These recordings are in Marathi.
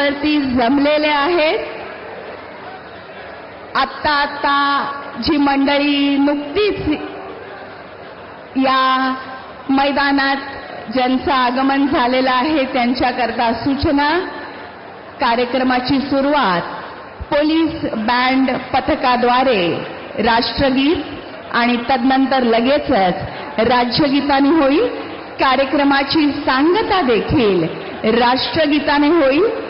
मैदानावरती जमलेले आहेत. आत्ता आत्ता जी मंडळी नुकतीच या मैदानात ज्यांचं आगमन झालेलं आहे त्यांच्याकरता सूचना कार्यक्रमाची सुरुवात पोलीस बँड पथकाद्वारे राष्ट्रगीत आणि तदनंतर लगेचच राज्यगीताने होईल. कार्यक्रमाची सांगता देखील राष्ट्रगीताने होईल.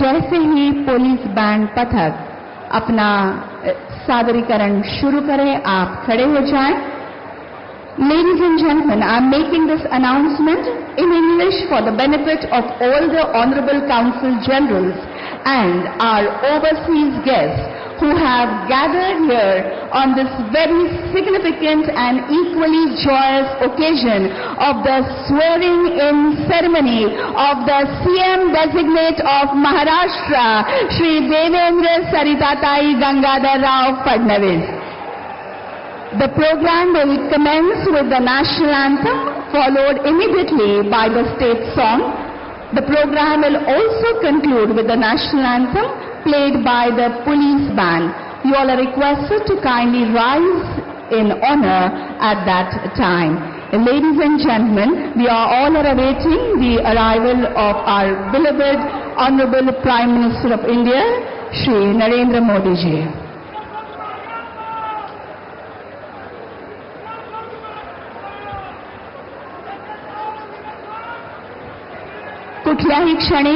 जैसे ही पुलिस बैंड पथक अपना सादरीकरण शुरू करें आप खड़े हो जाए। Ladies and gentleman I am making this announcement in English for the benefit of all the honourable council generals and our overseas guest who have gathered here on this very significant and equally joyous occasion of the swearing-in ceremony of the CM designate of Maharashtra, Shri Devendra Saritatai Gangadhar Rao Fadnavis. The program will commence with the national anthem, followed immediately by the state song. The program will also conclude with the national anthem played by the police band. You all are requested to kindly rise in honor at that time. Ladies and gentlemen, we are all are awaiting the arrival of our beloved Honorable Prime Minister of India, Shri Narendra Modi ji. कुठल्याही क्षणी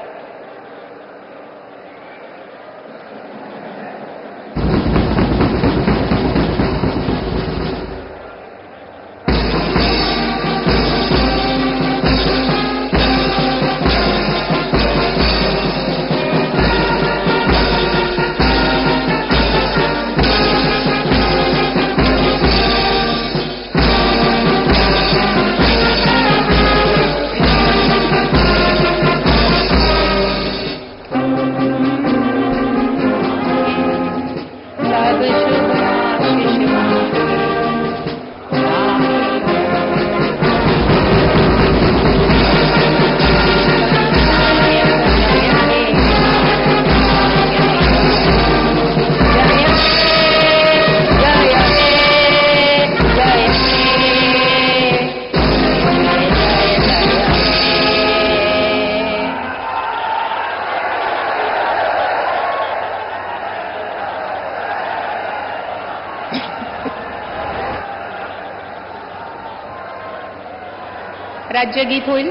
राज्यगीत होईल.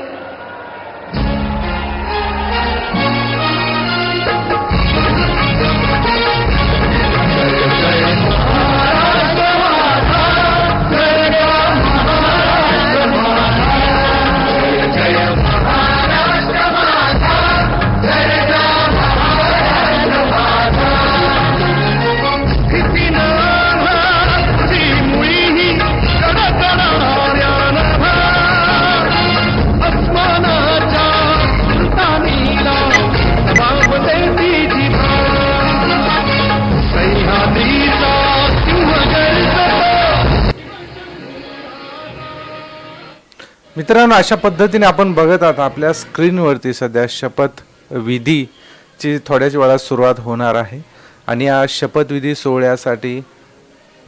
मित्रांनो अशा पद्धतीने आपण बघत आहात आपल्या स्क्रीनवरती सध्या शपथ विधीची थोड्याच वेळात सुरुवात होणार आहे. आणि या शपथविधी सोहळ्यासाठी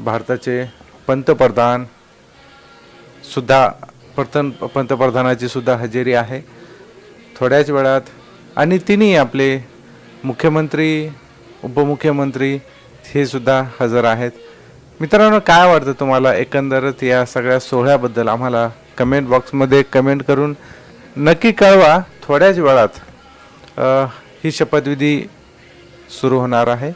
भारताचे पंतप्रधान सुद्धा प्रथम पंतप्रधानाची सुद्धा हजेरी आहे. थोड्याच वेळात आणि तिन्ही आपले मुख्यमंत्री उपमुख्यमंत्री हे सुद्धा हजर आहेत. मित्रांनो काय वाटतं तुम्हाला एकंदरच या सगळ्या सोहळ्याबद्दल? आम्हाला कमेंट बॉक्समध्ये कमेंट करून नक्की कळवा थोड्याच वेळात ही शपथविधी सुरू होणार आहे.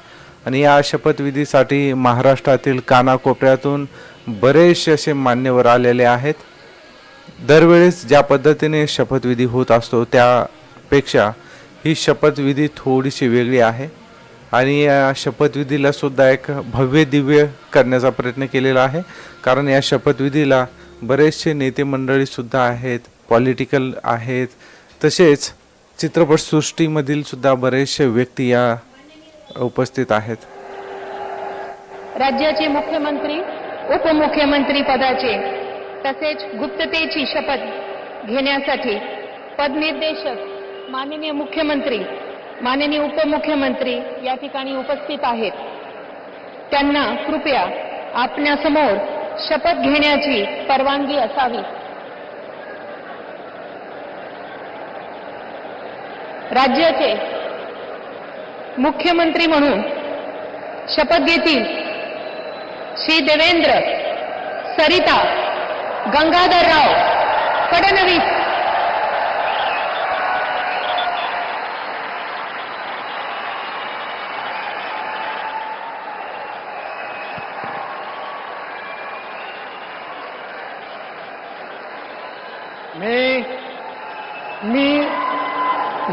आणि या शपथविधीसाठी महाराष्ट्रातील कानाकोपऱ्यातून बरेचसे असे मान्यवर आलेले आहेत. दरवेळेस ज्या पद्धतीने शपथविधी होत असतो त्यापेक्षा ही शपथविधी थोडीशी वेगळी आहे. आणि या शपथविधीला सुद्धा एक भव्य दिव्य करण्याचा प्रयत्न केलेला आहे. कारण या शपथविधीला बरेचसे नेते मंडळी सुद्धा आहेत पॉलिटिकल आहेत. तसेच चित्रपटसृष्टीमधील सुद्धा बरेचसे व्यक्ती या उपस्थित आहेत. राज्याचे मुख्यमंत्री उपमुख्यमंत्री पदाचे तसेच गुप्ततेची शपथ घेण्यासाठी पदनिर्देशक माननीय मुख्यमंत्री माननीय उपमुख्यमंत्री या ठिकाणी उपस्थित आहेत. त्यांना कृपया आपल्यासमोर शपथ घेण्याची परवानगी असावी. राज्याचे मुख्यमंत्री म्हणून शपथ घेतील श्री देवेंद्र सरिता गंगाधरराव फडणवीस मी मी